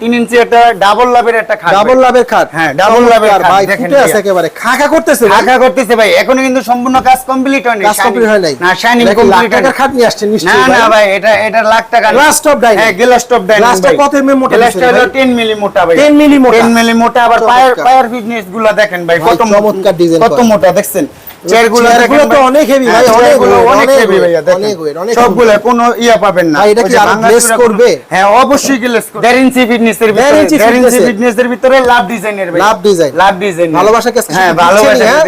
তিন ইঞ্চি একটা ডাবল লাভের একটা খাট ডাবল লাভের খাট? হ্যাঁ, double লাভের ভাই ফুটে আছে একেবারে। খাকা করতেছে ভাই। করতেছে ভাই এখনও কিন্তু সম্পূর্ণ কাজ কমপ্লিট হয়নি কাজ কমপ্লিট হয় নাই। না শাইনিং কমপ্লিট টাকার খাট নিয়ে আসছেন না নিশ্চয়ই না ভাই। এটা এটা লাখ টাকা না। Glass top হ্যাঁ গ্লাস টপ ডাইনিং top কত mm মোটা গ্লাস দিচ্ছেন হলো 10 মিলি মোটা ভাই। 10 মিলি মোটা। 10 মিলি মোটা আবার পায়ার পায়ার ফিটনেসগুলো দেখেন ভাই কত চমৎকার design কত মোটা দেখছেন? চেয়ারগুলো চেয়ারগুলো তো অনেক হেভি ভাই, হ্যাঁ, অনেক অনেক ভাইয়া, দেখেন। সবগুলো কোনো ইয়া পাবেন না। এটা কি আরও করবে? হ্যাঁ অবশ্যই গ্লেস করবে। দেড় ইঞ্চি ফিটনেসের ভিতরে ইঞ্চি এর। লাভ ডিজাইনের ভাই। লাভ ডিজাইন লাভ ডিজাইন ভালোবাসা কে হ্যাঁ ভালোবাসা হ্যাঁ।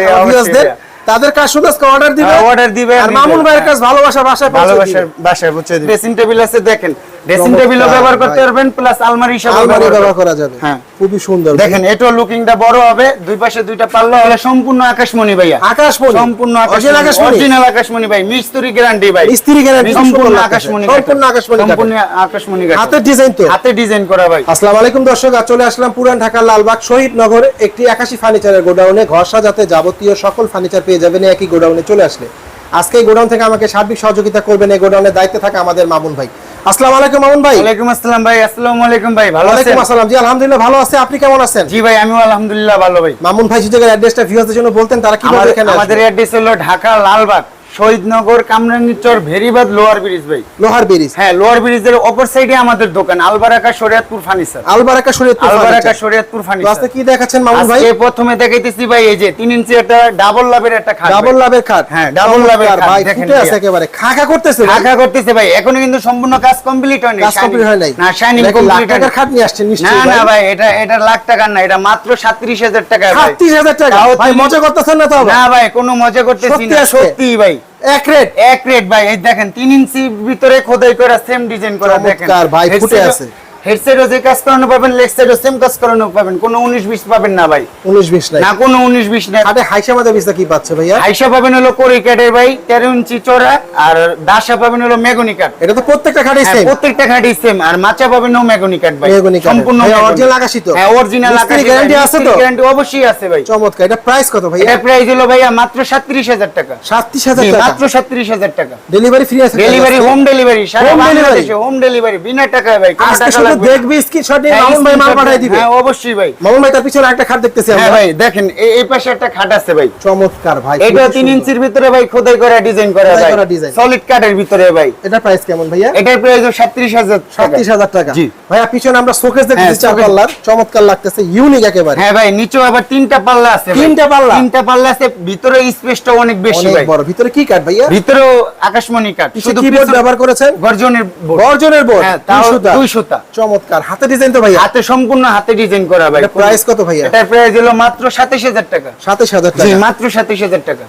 তাদের কাজ শুধু আজকে অর্ডার দিবে? হ্যাঁ, order দিবে, আর মামুন ভাইয়ের হ্যাঁ। কাজ ভালোবাসা বাসায় ভালোবাসার। বাসায় পৌঁছে দিবে। ড্রেসিং টেবিল আছে দেখেন। ড্রেসিং টেবিলও ব্যবহার করতে পারবেন প্লাস আলমারি হিসাবে আলমারি ব্যবহার করা যাবে। হ্যাঁ। খুবই সুন্দর। দেখেন এটাও লুকিংটা বড় হবে। দুই পাশে দুইটা পাল্লা হলে সম্পূর্ণ আকাশমণি ভাইয়া। আকাশমণি। সম্পূর্ণ আকাশমণি। অরিজিনাল আকাশমণি। ভাই। মিস্ত্রি গ্যারান্টি ভাই। মিস্ত্রি guarantee, সম্পূর্ণ আকাশমণি সম্পূর্ণ আকাশমণি সম্পূর্ণ আকাশমণি। হাতের ডিজাইন তো। হাতে ডিজাইন করা ভাই। আসসালামু আলাইকুম দর্শক আজ চলে আসলাম পুরান ঢাকার লালবাগ শহীদ নগরে একটি একাশি ফার্নিচারের গোডাউনে ঘর সাজাতে যাবতীয় সকল ফার্নিচার পেয়ে যাবেন একই গোডাউনে চলে আসলে। আজকে এই গোডাউন থেকে আমাকে সার্বিক সহযোগিতা করবেন এই গোডাউনের দায়িত্বে থাকা আমাদের মামুন ভাই। আসসালামু আলাইকুম মামুন ভাই। ওয়ালাইকুম আসসালাম ভাই আসসালামু আলাইকুম ভাই ভালো আছেন? ওয়ালাইকুম আসসালাম। জি আলহামদুলিল্লাহ ভালো আছে। আপনি কেমন আছেন? জি ভাই আমিও আলহামদুলিল্লাহ ভালো ভাই। মামুন ভাই সুযোগের অ্যাড্রেসটা ভিউয়ারদের জন্য বলতেন তারা কীভাবে আমাদের- এখানে আমাদের আসবে? অ্যাড্রেস হলো ঢাকা লালবাগ। শহীদনগর কামরাঙ্গীরচর ভেরিবাদ লোয়ার ব্রিজ ভাই। লোহার ব্রিজ। হ্যাঁ লোয়ার ব্রিজের অপর সাইডে আমাদের দোকান আলবারাকা শরিয়াতপুর ফার্নিচার আলবারাকা শরীয়তপুর আলবারাকা। শরিয়াতপুর ফার্নিচার আজকে কি দেখাচ্ছেন মামুন ভাই? আজকে প্রথমে দেখাইতেছি ভাই এই যে তিন ইঞ্চি একটা ডাবল লাভের একটা খাট ডাবল লাভের খাট? হ্যাঁ, double লাভের খাট, ভাই ফুটে আছে একেবারে। খাকা করতেছে। ঢাকা করতেছে ভাই এখনও কিন্তু সম্পূর্ণ কাজ কমপ্লিট হয়নি কাজ কমপ্লিট হয় নাই না শাইনিং কমপ্লিট টাকার খাট নিয়ে আসছেন না নিশ্চয়ই না ভাই। ভাই এটা এটা লাখ টাকার না এটা মাত্র সাত্রিশ হাজার টাকা ভাই। সাতত্রিশ হাজার টাকা? ভাই মজা করতেছেন না তো? না ভাই কোনো মজা করতেছি না? সত্যি ভাই। এক রেট? এক রেট ভাই। এই দেখেন তিন ইঞ্চি ভিতরে খোদাই করা সেম ডিজাইন করা দেখেন। ভাই, ফুটে আছে। হেডসেটও যে কাজ করানো পাবেন লেগ সাইডও সেম কাজ করানো পাবেন। কোনো উনিশ বিশ পাবেন না ভাই। উনিশ বিশ নাই। না কোনো উনিশ বিশ না খাটে হাইসা মাদা বিস্তা কি পাচ্ছে ভাইয়া? আইসা পাবেন হলো করিকাটের ভাই তেরো ইঞ্চি চড়া আর দাসা পাবেন হলো মেগনি কাঠ। এটা তো প্রত্যেকটা খাটে হ্যাঁ, সেম প্রত্যেকটা খাটি সেম আর মাচা পাবেন ও মেগনি কাঠ ভাই। মেহগনি কাঠের। সম্পূর্ণ ভাই, মেহগনি। original তো? হ্যাঁ অরিজিনাল আকাশী ভাই, আছে তো? guarantee অবশ্যই আছে ভাই। চমৎকার। এটা প্রাইস কত ভাইয়া? এটা প্রাইস হলো ভাইয়া মাত্র সাত্রিশ হাজার টাকা। সাতত্রিশ হাজার জি, টাকা। মাত্র সাত্রিশ হাজার টাকা। ডেলিভারি ফ্রি আছে ডেলিভারি হোম ডেলিভারি সারা বাংলাদেশে হোম ডেলিভারি বিনা টাকায় ভাই কোনো টাকা শুধু দেখবি স্ক্রিনশট নিয়ে হ্যাঁ, মামুন ভাই মাল পাঠিয়ে দিবে। হ্যাঁ অবশ্যই ভাই। মামুন ভাই তার পিছনে একটা খাট দেখতেছি হ্যাঁ আমরা ভাই দেখেন এই- পাশে একটা খাট আছে ভাই। চমৎকার ভাই এটা খুবই তিন সুন্দর। ইঞ্চির ভিতরে ভাই খোদাই করা ডিজাইন করা ভাই। সলিড কাঠের ভিতরে ভাই। এটা প্রাইস কেমন ভাইয়া? এটার প্রাইস সাত্রিশ হাজার সাতত্রিশ হাজার টাকা। জি। ভাইয়া পিছনে আমরা শোকেস দেখতেছি হ্যাঁ, চার পাল্লার। চমৎকার লাগতেছে ইউনিক একেবারে। হ্যাঁ ভাই নিচেও আবার তিনটা পাল্লা আছে ভাই। তিনটা পাল্লা? তিনটা পাল্লা আছে ভিতরে স্পেসটা অনেক বেশি অনেক ভাই। বড়। ভিতরে কি কাঠ ভাইয়া? ভিতরেও আকাশমণি কাঠ শুধু কিবোর্ড ব্যবহার করেছেন? গর্জনের। গর্জনের বোর্ড হ্যাঁ তাও দুই সুতা। চমৎকার। হাতে ডিজাইন তো ভাই হাতে সম্পূর্ণ হাতে ডিজাইন করা ভাই। প্রাইস কত ভাই এটা প্রাইস হলো মাত্র সাতাশ হাজার টাকা। 27000 টাকা। জি মাত্র সাতাশ হাজার টাকা।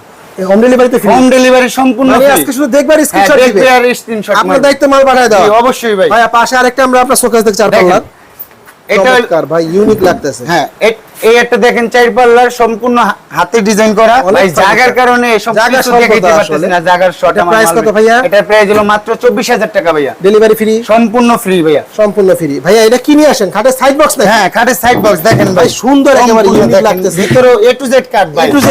হোম ডেলিভারিতে ফ্রি হোম ডেলিভারি সম্পূর্ণ আমি আজকে শুধু দেখবার হ্যাঁ, স্ক্রিনশট দিবে। দেখবে আর স্ক্রিনশট আপনার দায়িত্ব মাল পাঠায় দাও। জি, অবশ্যই ভাই। ভাই পাশে আরেকটা আমরা আপনার শোকেস থেকে চার পাল্লা পাল্লার। এটা ভাই ইউনিক লাগতেছে। হ্যাঁ এই একটা দেখেন চার পাল্লার সম্পূর্ণ হাতে ডিজাইন করা। ভাই কারণে সব কিছু দেখাইতে পারতেছি না জায়গার শর্ট এটা price কত ভাইয়া? এটার প্রাইস হলো মাত্র চব্বিশ হাজার টাকা ভাইয়া। ডেলিভারি ফ্রি সম্পূর্ণ ফ্রি ভাইয়া। সম্পূর্ণ ফ্রি ভাইয়া এটা কি নিয়ে আসেন? খাটের সাইড বক্স না হ্যাঁ কাঠের সাইড বক্স দেখেন ভাই। সুন্দর একেবারে সম্পূর্ণ লাগতেছে। ভিতরে এ টু জেড ভাই Z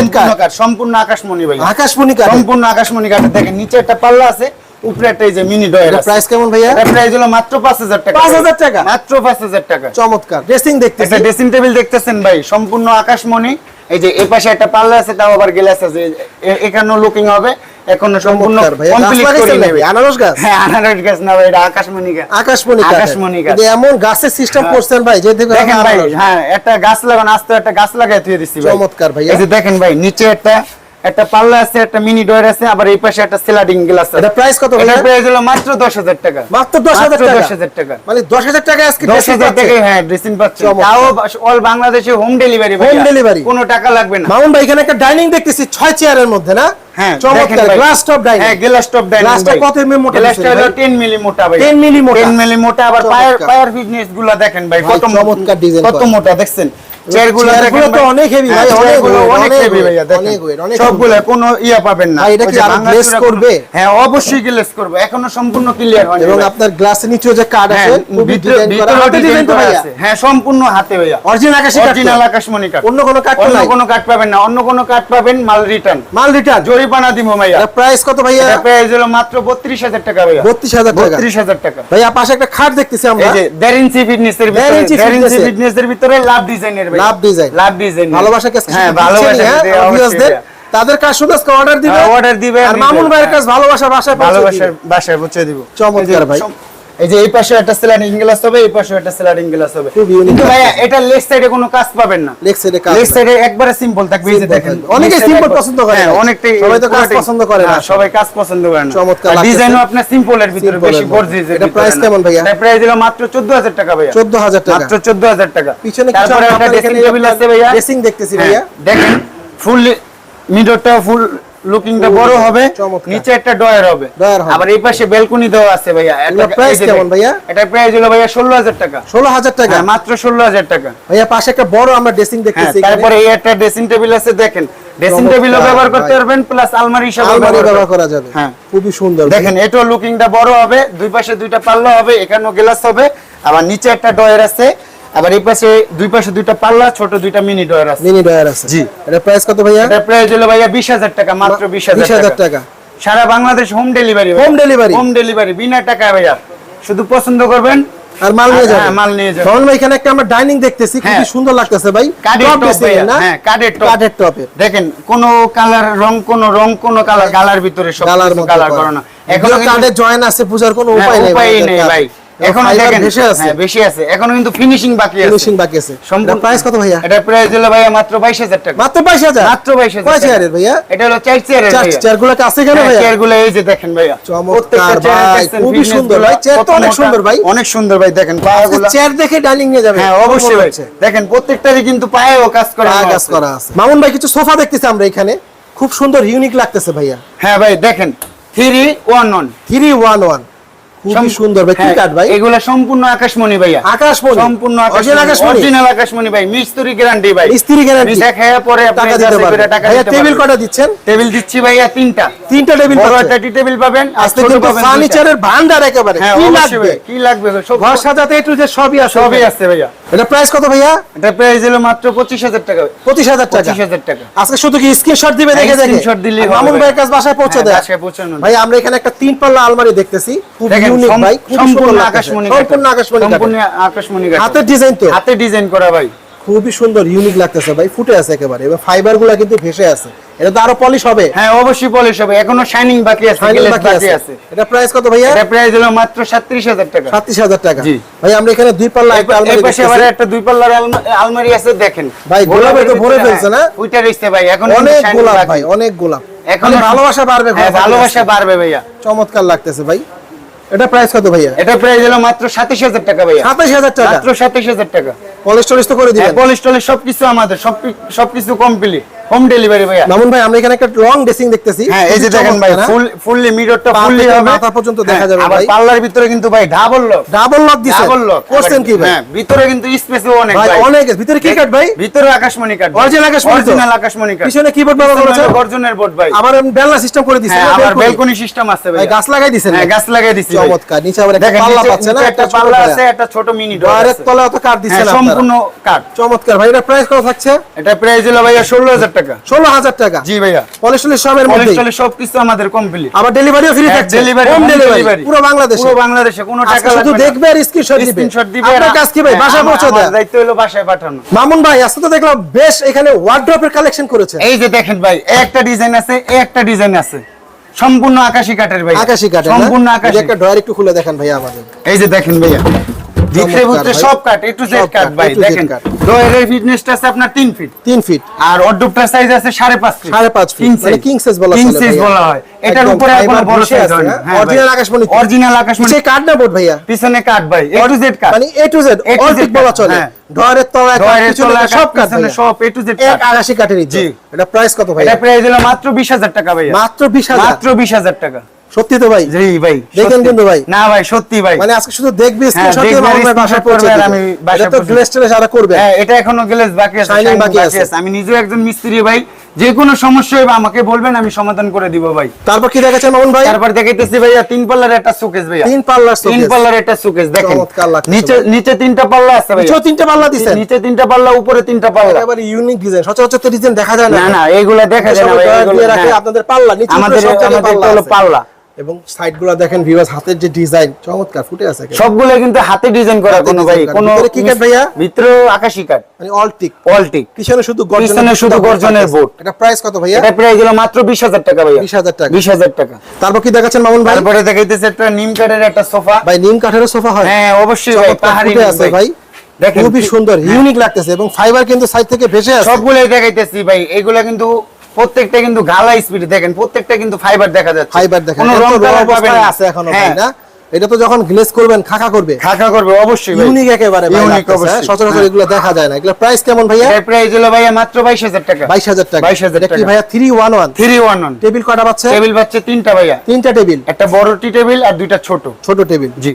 সম্পূর্ণ আকাশমণি ভাই আকাশমণি সম্পূর্ণ আকাশমণি কাঠ দেখেন নিচে একটা পাল্লা আছে। উপরে একটা এই যে মিনি ডয়ার প্রাইস কেমন ভাইয়া? প্রাইস হলো মাত্র পাঁচ হাজার টাকা। 5,000 টাকা? মাত্র পাঁচ হাজার টাকা। চমৎকার। ড্রেসিং দেখতেছি। একটা ড্রেসিং টেবিল দেখতেছেন ভাই সম্পূর্ণ আকাশমণি। এই যে এই পাশে একটা পাল্লা আছে তাও আবার গ্লাস আছে। এখানেও লুকিং হবে। এখনও সম্পূর্ণ গাছ কমপ্লিট করে নেবে আনারস গাছ? হ্যাঁ আনারস গাছ না ভাই এটা আকাশমণি গাছ। আকাশমণি কাঠ আকাশমণি। কিন্তু এমন গাছের সিস্টেম হ্যাঁ। করছেন ভাই যে দেখে দেখেন ভাই হ্যাঁ একটা গাছ লাগানো আস্তে একটা গাছ লাগাই দিয়ে দিচ্ছি ভাই। চমৎকার ভাইয়া। এই যে দেখেন ভাই নিচে একটা একটা পাল্লা আছে একটা মিনি ডোর আছে আবার এই পাশে একটা স্লাইডিং গ্লাস আছে। এটা প্রাইস কত ভাইয়া? প্রাইস হলো মাত্র দশ হাজার টাকা। মাত্র দশ হাজার মাত্র টাকা? 10,000 টাকা। মানে দশ হাজার টাকা আজকে দশ dressing হাজার পাচ্ছে। টাকায় হ্যাঁ ড্রেসিং পাচ্ছেন তাও অল বাংলাদেশে হোম ডেলিভারি Home delivery। কোনো টাকা লাগবে না। মামুন ভাই এখানে একটা ডাইনিং দেখতেছি ছয় চেয়ারের মধ্যে না? হ্যাঁ চমৎকার গ্লাস টপ ডাইনিং হ্যাঁ গ্লাস টপ ডাইনিং গ্লাসটা কত mm মোটা গ্লাসটা হলো 10 মিলি মোটা ভাই। 10 মিলি মোটা। 10 মিলি মোটা আবার পায়ার পায়ার ফিটনেসগুলো দেখেন ভাই চমৎকার কত মোটা দেখছেন? চেয়ারগুলো চেয়ারগুলো তো অনেক heavy হ্যাঁ, ভাই, অনেক অনেক অনেক ভাইয়া, দেখেন। অনেক weight, অনেক সবগুলো কোনো ইয়া পাবেন না। এটা কি যে আরও ভাঙা glaze চূড়া কোনো- করবে? হ্যাঁ অবশ্যই গ্লেজ করবে। এখনও সম্পূর্ণ ক্লিয়ার হয়নি এবং আপনার গ্লাসের নিচেও যে কার্ড আছে হ্যাঁ, ভিতরে- ডিজাইন করা। ভিতরেও হাতে ডিজাইন তো ভাইয়া। হ্যাঁ সম্পূর্ণ হাতে ভাইয়া। অরিজিনাল আকাশী কাঠ অরিজিনাল আকাশমণি কাঠ অন্য কোনো কাঠ অন্য কোনো কাঠ পাবেন না। অন্য কোনো কাঠ পাবেন মাল রিটার্ন মাল রিটার্ন জরিপ পানা দিব ভাইয়া। প্রাইস কত ভাইয়া? এটা পেয়ে গেল মাত্র বত্রিশ হাজার টাকা ভাইয়া। বত্রিশ হাজার টাকা। বত্রিশ হাজার টাকা। ভাইয়া পাশে একটা খাট দেখতেছি আমরা। এই যে ইঞ্চি ফিটনেস এর ভিতরে ইঞ্চি এর। এর ভিতরে লাভ ডিজাইনের ভাই লাভ ডিজাইন লাভ ডিজাইন ভালোবাসা হ্যাঁ ভালোবাসা হ্যাঁ। তাদের কাজ শুধু অর্ডার দিবে অর্ডার দিবে, আর। মামুন ভাইয়ের কাজ কাছে ভালোবাসা বাসায় পৌঁছে ভালোবাসার ভাষায় বাসায় পৌঁছে দিব চমৎকার ভাই। এই যে এই পাশে একটা স্লাইডিং গ্লাস হবে এই পাশে একটা স্লাইডিং গ্লাস হবে। কিন্তু ভাইয়া এটা লেফট সাইডে কোনো কাজ পাবেন না। লেগ সাইডে কাজ লেফট সাইডে একবারে সিম্পল থাকবে এই যে দেখেন। অনেকে একবার- পছন্দ করে হ্যাঁ। অনেকটাই সবাই তো কাজ পছন্দ করে না। হ্যাঁ, সবাই কাজ পছন্দ করে না। চমৎকার ডিজাইনও আপনার সিম্পলের ভিতরে বেশি গর্জিয়াস এটা price কেমন ভাইয়া? এটা প্রাইস দিল মাত্র 14000 টাকা ভাইয়া। 14000 টাকা। মাত্র 14000 টাকা। পিছনে কিছু তারপরে একটা ড্রেসিং টেবিল আছে ভাইয়া। ড্রেসিং দেখতেছি হ্যাঁ, ভাইয়া। দেখেন ফুল মিডরটা ফুল লুকিংটা বড় হবে নিচে একটা ডয়ার হবে। আবার এই পাশে ব্যালকনি দেওয়া আছে ভাইয়া। এগুলো একটা- price এই যে কেমন ভাইয়া? এটা প্রাইস হলো ভাইয়া 16000 টাকা। ষোলো হাজার টাকা? মাত্র 16000 টাকা। ভাইয়া পাশে একটা বড় আমরা ড্রেসিং হ্যাঁ দেখতেছি তারপরে এই একটা ড্রেসিং টেবিল আছে দেখেন। ড্রেসিং টেবিলও ব্যবহার করতে পারবেন প্লাস আলমারি হিসাবে আলমারি ব্যবহার ব্যবহার করা যাবে। হ্যাঁ। খুবই সুন্দর দেখেন এটাও লুকিংটা বড় হবে দুই পাশে দুইটা পাল্লা হবে এখানেও গ্লাস হবে আবার নিচে একটা ডয়ার আছে আবার এই পাশে দুই পাশে দুইটা পাল্লা ছোট দুইটা মিনি ডয়ার আছে। মিনি ডয়ার আছে। জি। এটা প্রাইস কত ভাইয়া? এটা প্রাইস হলো ভাইয়া বিশ হাজার টাকা মাত্র বিশ বিশ হাজার হাজার টাকা। টাকা সারা Bangladesh home delivery Home delivery? Home delivery বিনা টাকা ভাইয়া। শুধু পছন্দ করবেন আর মাল নিয়ে যাবেন হ্যাঁ, মাল নিয়ে যাবেন। ধরুন ভাই এখানে একটা আমরা ডাইনিং দেখতেছি খুবই হ্যাঁ। সুন্দর লাগতেছে ভাই। কাঠের Top টপ ভাইয়া, না? হ্যাঁ কাঠের টপ কাঠের টপে দেখেন কোন কালার রং কোন রং কোন কালার গালার ভিতরে সব মধ্যে কালার করা। না এখন কাঠের জয়েন আছে পূজার কোনো হ্যাঁ, উপায় নেই উপায় নেই ভাই। এখনও দেখেন ভেসে আছে। হ্যাঁ, বেশি আছে। এখনও কিন্তু ফিনিশিং বাকি আছে। ফিনিশিং বাকি আছে। সম্পূর্ণ প্রাইস কত ভাইয়া? এটা প্রাইস দিল ভাইয়া মাত্র 22000 টাকা। মাত্র বাইশ হাজার? মাত্র 22000 কয় চেয়ারের ভাইয়া? এটা হলো চার চেয়ারের ভাইয়া। চেয়ারগুলো এখানে হ্যাঁ, ভাইয়া? চেয়ারগুলো এই যে দেখেন ভাইয়া। চমৎকার ভাই, খুবই সুন্দরগুলো ভাই, চেয়ার তো অনেক সুন্দর ভাই। অনেক সুন্দর ভাই দেখেন পায়াগুলো চেয়ার দেখে ডাইনিং যাবে। হ্যাঁ অবশ্যই ভাই। দেখেন প্রত্যেকটারই কিন্তু পায়েও কাজ করা কাজ করা আছে। মামুন ভাই কিছু সোফা দেখতেছি আমরা এখানে। খুব সুন্দর ইউনিক লাগতেছে ভাইয়া। হ্যাঁ ভাই দেখেন three one one three one one খুবই সুন্দর ভাই কি কাঠ ভাই? এগুলা সম্পূর্ণ আকাশমণি ভাইয়া। আকাশমণি। সম্পূর্ণ আকাশমণি অরিজিনাল আকাশমণি ভাই মিস্ত্রি গ্যারান্টি ভাই। স্ত্রী গ্যারান্টি দেখায় পরে টাকা দিতে পারবেন টাকা ভাইয়া টেবিল কটা দিচ্ছেন? টেবিল দিচ্ছি ভাইয়া তিনটা। তিনটা টেবিল বড় একটা টেবিল পাবেন আজকে কিন্তু ফার্নিচারের ভান্ডার একেবারে। হ্যাঁ কি লাগবে? কি লাগবে ঘর সাজাতে একটু যে সবই আছে সবই আছে ভাইয়া। এটা প্রাইস কত ভাইয়া? এটা প্রাইস হলো মাত্র পঁচিশ হাজার টাকা পঁচিশ হাজার টাকা। পঁচিশ হাজার টাকা। আজকে শুধু কি স্ক্রিনশট দিবে দেখে হ্যাঁ, দেখে? আর হবে মামুন ভাই। ভাইয়ের কাছে বাসায় পৌঁছে হ্যাঁ, দেয়। বাসায় পৌঁছানো। ভাই আমরা এখানে একটা তিন পাল্লা আলমারি দেখতেছি। খুব ইউনিক ভাই সম্পূর্ণ আকাশমণি আকাশমণি সম্পূর্ণ আকাশমণি সম্পূর্ণ আকাশমণি কাঠের। ডিজাইন তো। হাতে ডিজাইন করা ভাই। খুবই সুন্দর ইউনিক লাগতেছে ভাই ফুটে আছে একেবারে। এবং ফাইবারগুলা কিন্তু ভেসে আছে। এটা তো আরও পলিশ হবে। হ্যাঁ অবশ্যই পলিশ হবে। এখনও শাইনিং বাকি আছে বাকি বাকি আছে। আছে। এটা প্রাইস কত ভাইয়া? এটা প্রাইস হলো মাত্র সাতত্রিশ হাজার টাকা। সাতত্রিশ হাজার টাকা। জি। ভাই আমরা এখানে দুই পাল্লা এই আলমারি পাশে আবার একটা দুই পাল্লার আলমারি আছে দেখেন। ভাই, গোলাপে তো ভরে ফেলছে না? ওইটা রইছে ভাই এখন অনেক গোলাপ ভাই অনেক গোলাপ। এখন এখন ভালোবাসা বাড়বে হ্যাঁ ভালোবাসা বাড়বে ভাইয়া। চমৎকার লাগতেছে ভাই। এটা প্রাইস কত ভাইয়া? এটা প্রাইস হলো মাত্র সাতাশ হাজার টাকা ভাইয়া। সাতাশ হাজার টাকা। মাত্র সাতাশ হাজার টাকা। পলিশ টলিশ তো করে হ্যাঁ দিবেন পলিশ টলিশ সবকিছু আমাদের সব সবকিছু কমপ্লিট হোম ডেলিভারি ভাইয়া। মামুন ভাই আমরা এখানে একটা লং ড্রেসিং দেখতেছি। হ্যাঁ এই যে দেখেন ভাই হ্যাঁ? ফুল ফুললি মিররটা ফুললি হবে। মাথা পর্যন্ত দেখা হ্যাঁ, যাবে আবার ভাই। পাল্লার ভিতরে কিন্তু ভাই ডাবল লক ডাবল লক দিছে। ডাবল লক করছেন কি ভাই? হ্যাঁ ভিতরে কিন্তু স্পেসও অনেক ভাই অনেক ভিতরে কি কাট ভাই? ভিতরে আকাশমণি কাঠ Original আকাশমণি অরিজিনাল আকাশমণি কাঠ পিছনে কিবোর্ড ব্যবহার করেছে? গর্জনের বোর্ড ভাই। আবার বেলনা সিস্টেম করে দিছে হ্যাঁ আবার ব্যালকনি সিস্টেম আছে ভাই গাছ লাগাই দিছেন হ্যাঁ গাছ লাগিয়ে দিছি। চমৎকার। নিচে আবার একটা পাল্লা পাচ্ছে না? একটা পাল্লা আছে একটা ছোট মিনি ডয়ারের তলায় অত কাঠ দিচ্ছেন হ্যাঁ আপনারা। সম্পূর্ণ কাঠ। চমৎকার। ভাই এটা প্রাইস কত থাকছে? এটা প্রাইস হলো ভাইয়া ষোলো হাজার টাকা। ষোলো হাজার টাকা? জি ভাইয়া। পলিশ টলিশ সবের মধ্যে টলিশ সবকিছু আমাদের কমপ্লিট আবার ডেলিভারিও ফ্রি থাকছে। ডেলিভারি হোম ডেলিভারি পুরো বাংলাদেশে। পুরো বাংলাদেশে কোনো টাকা লাগবে না। দেখবে আর স্ক্রিনশট দিবে। স্ক্রিনশট দিবে আপনার কাজ কি ভাই? হ্যাঁ, আমার- পৌঁছে দেয় দায়িত্ব হলো বাসায় পাঠানো। মামুন ভাই আজকে তো দেখলাম বেশ এখানে ওয়ার্ড্রপের কালেকশন করেছে। এই যে দেখেন ভাই একটা ডিজাইন আছে একটা ডিজাইন আছে। সম্পূর্ণ আকাশী কাঠের ভাই আকাশি কাঠ সম্পূর্ণ আকাশী। একটা ডয়ার একটু খুলে দেখেন ভাই আমাদের। এই যে দেখেন ভাইয়া। ভিতরে চমৎকার ভিতরে সব কাঠ এ টু জেড সব কাঠ কাঠ, ভাই A to Z দেখেন। কাঠ। ফিটনেসটা আছে আপনার 3 ফিট তিন ফিট আর অর্ডোপটার সাইজ আছে সাড়ে পাঁচ ফিট সাড়ে পাঁচ মানে king size বলা কিং সাইজ বলা হয়। এটার উপরে আর কোনো বড় সাইজ হয় না? না আকাশমণি। অরিজিনাল আকাশমণি। নিচে কাঠ না বোর্ড ভাইয়া? পিছনে কাঠ ভাই। এ টু জেড কাঠ মানে এ টু জেড বলা চলে। হ্যাঁ। তলায় সব। সব এ টু জেড এক কাঠ আকাশি কাঠের জি। এটা প্রাইস কত ভাই এটা প্রাইস হলো মাত্র 20000 টাকা ভাইয়া। মাত্র বিশ হাজার। মাত্র 20000 টাকা। সত্যি তো ভাই? জি ভাই দেখেন কিন্তু ভাই। না ভাই সত্যি ভাই। মানে আজকে শুধু দেখবি স্ক্রিনশট দিয়ে মামুন ভাই বাসায় screenshot পৌঁছে দিবে। আমি এটা তো পৌঁছে গ্লেস টেলেস আরা করবে। হ্যাঁ এটা এখনও বাকি আছে shining বাকি আছে। আমি নিজেও একজন মিস্ত্রি ভাই যে কোনো সমস্যা হবে আমাকে বলবেন আমি সমাধান করে দিব ভাই। তারপর কি দেখাচ্ছেন মামুন ভাই? তারপর দেখাইতেছি ভাইয়া তিন পাল্লার একটা সুকেস ভাইয়া। তিন পাল্লার তিন পাল্লার একটা সুকেস দেখেন। নিচে নিচে তিনটা পাল্লা আছে ভাইয়া। নিচেও তিনটে পাল্লা দিছেন? নিচে তিনটা পাল্লা উপরে তিনটা পাল্লা। একেবারে ইউনিক ডিজাইন সচরাচর তো ডিজাইন দেখা যায় না না না এইগুলা দেখা যায় না ভাই, এগুলো- দিয়ে রাখে হ্যাঁ। আপনাদের পাল্লা নিচে আমাদের পাল্লা। এবং সাইডগুলা দেখেন ভিউয়ার্স হাতের যে ডিজাইন চমৎকার ফুটে আছে সবগুলো কিন্তু হাতে ডিজাইন করা কোনো ভাই। কোনো কি কাঠ ভাইয়া? ভিতরে আকাশি কাঠ। মানে অলটিক অলটিক পিছনে শুধু গর্জনের পিছনে শুধু গর্জনের বোর্ড। এটা প্রাইস কত ভাইয়া? এটা প্রাইস হলো মাত্র বিশ হাজার টাকা ভাইয়া। 20,000 টাকা। বিশ হাজার টাকা। তারপর কি দেখাচ্ছেন মামুন ভাই? তারপরে দেখাইতেছে একটা নিম কাঠের একটা সোফা। ভাই নিম কাঠের সোফা হয়। হ্যাঁ অবশ্যই ভাই পাহাড়ি আছে ভাই। দেখেন। খুবই সুন্দর হ্যাঁ। ইউনিক লাগতেছে এবং ফাইবার কিন্তু সাইড থেকে ভেসে আছে সবগুলোই দেখাইতেছি ভাই এগুলা কিন্তু প্রত্যেকটা কিন্তু গালা স্পিড দেখেন প্রত্যেকটা কিন্তু ফাইবার দেখা যাচ্ছে। ফাইবার দেখেন কোনো রং কালার পাবেন। আছে এখনও ভাই হ্যাঁ, না এটা তো যখন গ্লেজ করবেন খাকা করবে। খাকা করবে অবশ্যই ইউনিক একেবারে ভাই Unique অবশ্যই। হ্যাঁ? সচরাচর হ্যাঁ। এগুলো দেখা যায় না। এগুলো প্রাইস কেমন ভাইয়া? এটার প্রাইস হলো ভাইয়া মাত্র বাইশ হাজার টাকা। বাইশ হাজার টাকা। 22,000 এটা কি ভাইয়া three one one three one one table কটা পাচ্ছে টেবিল পাচ্ছে তিনটা ভাইয়া। তিনটা টেবিল একটা বড় টি টেবিল আর দুইটা ছোট। ছোট টেবিল জি।